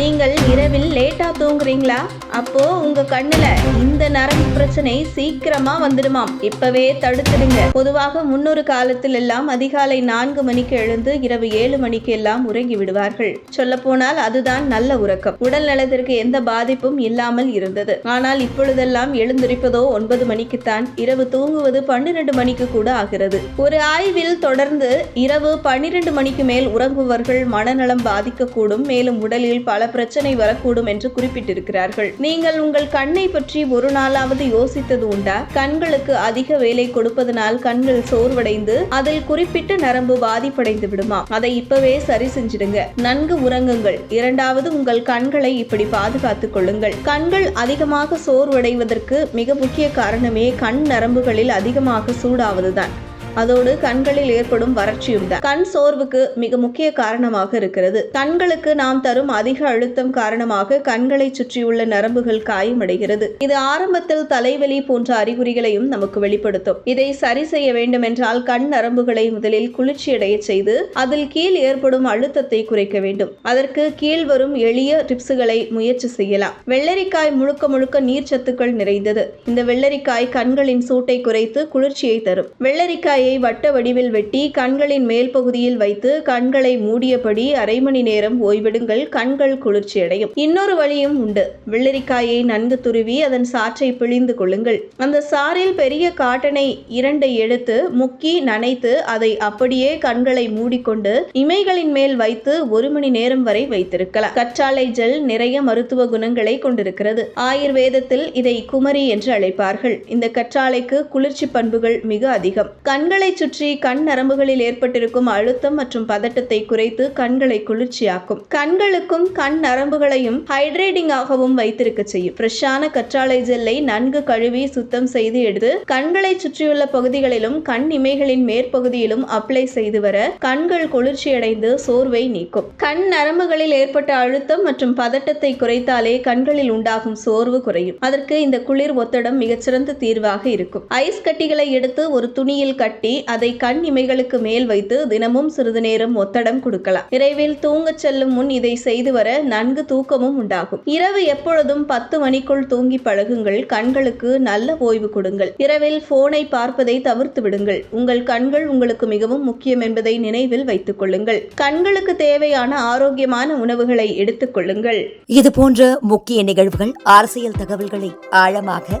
நீங்கள் இரவில் லேட்டாக தூங்குறீங்களா? அப்போ உங்க கண்ணுல இந்த நரம்பு பிரச்சனை சீக்கிரமா வந்துடுமாம். இப்பவே தடுத்துடுங்க. பொதுவாக முன்னொரு காலத்தில் எல்லாம் அதிகாலை நான்கு மணிக்கு எழுந்து இரவு ஏழு மணிக்கு எல்லாம் உறங்கி விடுவார்கள். சொல்ல போனால் அதுதான் நல்ல உறக்கம். உடல் நலத்திற்கு எந்த பாதிப்பும் இல்லாமல் இருந்தது. ஆனால் இப்பொழுதெல்லாம் எழுந்திருப்பதோ ஒன்பது மணிக்குத்தான் இரவு தூங்குவது பன்னிரண்டு மணிக்கு கூட ஆகிறது. ஒரு ஆய்வில் தொடர்ந்து இரவு பன்னிரண்டு மணிக்கு மேல் உறங்குபவர்கள் மனநலம் பாதிக்கக்கூடும். மேலும் உடலில் பல பிரச்சனை வரக்கூடும் என்று குறிப்பிட்டிருக்கிறார்கள். நீங்கள் உங்கள் கண்ணை பற்றி ஒரு நாளாவது யோசித்தது உண்டா? கண்களுக்கு அதிக வேலை கொடுப்பதனால் கண்கள் சோர்வடைந்து அதில் குறிப்பிட்ட நரம்பு பாதிப்படைந்து விடுமா அதை இப்பவே சரி செஞ்சிடுங்க. நன்கு உறங்குங்கள். இரண்டாவது உங்கள் கண்களை இப்படி பாதுகாத்துக் கொள்ளுங்கள். கண்கள் அதிகமாக சோர்வடைவதற்கு மிக முக்கிய காரணமே கண் நரம்புகளில் அதிகமாக சூடாவதுதான். அதோடு கண்களில் ஏற்படும் வறட்சியும் தான். கண் சோர்வுக்கு மிக முக்கிய காரணமாக இருக்கிறது. கண்களுக்கு நாம் தரும் அதிக அழுத்தம் காரணமாக கண்களை சுற்றியுள்ள நரம்புகள் காயமடைகிறது. இது ஆரம்பத்தில் தலைவலி போன்ற அறிகுறிகளையும் நமக்கு வெளிப்படுத்தும். இதை சரி செய்ய வேண்டும் என்றால் கண் நரம்புகளை முதலில் குளிர்ச்சியடைய செய்து அதில் கீழ் ஏற்படும் அழுத்தத்தை குறைக்க வேண்டும். அதற்கு கீழ் வரும் எளிய டிப்ஸுகளை முயற்சி செய்யலாம். வெள்ளரிக்காய் முழுக்க முழுக்க நீர்ச்சத்துக்கள் நிறைந்தது. இந்த வெள்ளரிக்காய் கண்களின் சூட்டை குறைத்து குளிர்ச்சியை தரும். வெள்ளரிக்காய் வட்ட வடிவில் வெட்டி கண்களின் மேல் பகுதியில் வைத்து கண்களை மூடியபடி அரை மணி நேரம் ஓய்விடுங்கள். கண்கள் குளிர்ச்சியடையும் இன்னொரு வழியும் உண்டு. வெள்ளரிக்காயை நன்கு துருவி அதன் சாற்றை பிழிந்து கொள்ளுங்கள். அந்த சாறில் பெரிய காட்டனை இரண்டை எடுத்து முக்கி நனைத்து அதை அப்படியே கண்களை மூடிக்கொண்டு இமைகளின் மேல் வைத்து ஒரு மணி நேரம் வரை வைத்திருக்கலாம். கற்றாழை ஜெல் நிறைய மருத்துவ குணங்களை கொண்டிருக்கிறது. ஆயுர்வேதத்தில் இதை குமரி என்று அழைப்பார்கள். இந்த கற்றாழைக்கு குளிர்ச்சி பண்புகள் மிக அதிகம். கண்களை சுற்றி கண் நரம்புகளில் ஏற்பட்டிருக்கும் அழுத்தம் மற்றும் பதட்டத்தை குறைத்து கண்களை குளிர்ச்சியாக்கும். கண்களுக்கும் கண் நரம்புகளையும் ஹைட்ரேட்டிங் ஆகவும் வைத்திருக்க செய்யும். ஃப்ரெஷ்ஷான கற்றாழை ஜெல்லை நன்கு கழுவி சுத்தம் செய்து எடுத்து கண்களை சுற்றியுள்ள பகுதிகளிலும் கண் இமைகளின் மேற்பகுதியிலும் அப்ளை செய்து வர கண்கள் குளிர்ச்சியடைந்து சோர்வை நீக்கும். கண் நரம்புகளில் ஏற்பட்ட அழுத்தம் மற்றும் பதட்டத்தை குறைத்தாலே கண்களில் உண்டாகும் சோர்வு குறையும். அதற்கு இந்த குளிர் ஒத்தடம் மிகச்சிறந்த தீர்வாக இருக்கும். ஐஸ் கட்டிகளை எடுத்து ஒரு துணியில் கட்டி அதை கண் இமைகளுக்கு மேல் வைத்து தினமும் சிறிது நேரம் ஒத்தடம் கொடுக்கலாம். இரவில் தூங்கச் செல்லும் முன் இதை செய்து வர நன்கு தூக்கமும் உண்டாகும். இரவு எப்பொழுதும் பத்து மணிக்குள் தூங்கி பழகுங்கள். கண்களுக்கு நல்ல ஓய்வு கொடுங்கள். இரவில் போனை பார்ப்பதை தவிர்த்து விடுங்கள். உங்கள் கண்கள் உங்களுக்கு மிகவும் முக்கியம் என்பதை நினைவில் வைத்துக் கொள்ளுங்கள். கண்களுக்கு தேவையான ஆரோக்கியமான உணவுகளை எடுத்துக் கொள்ளுங்கள். இது போன்ற முக்கிய நிகழ்வுகள் அரசியல் தகவல்களை ஆழமாக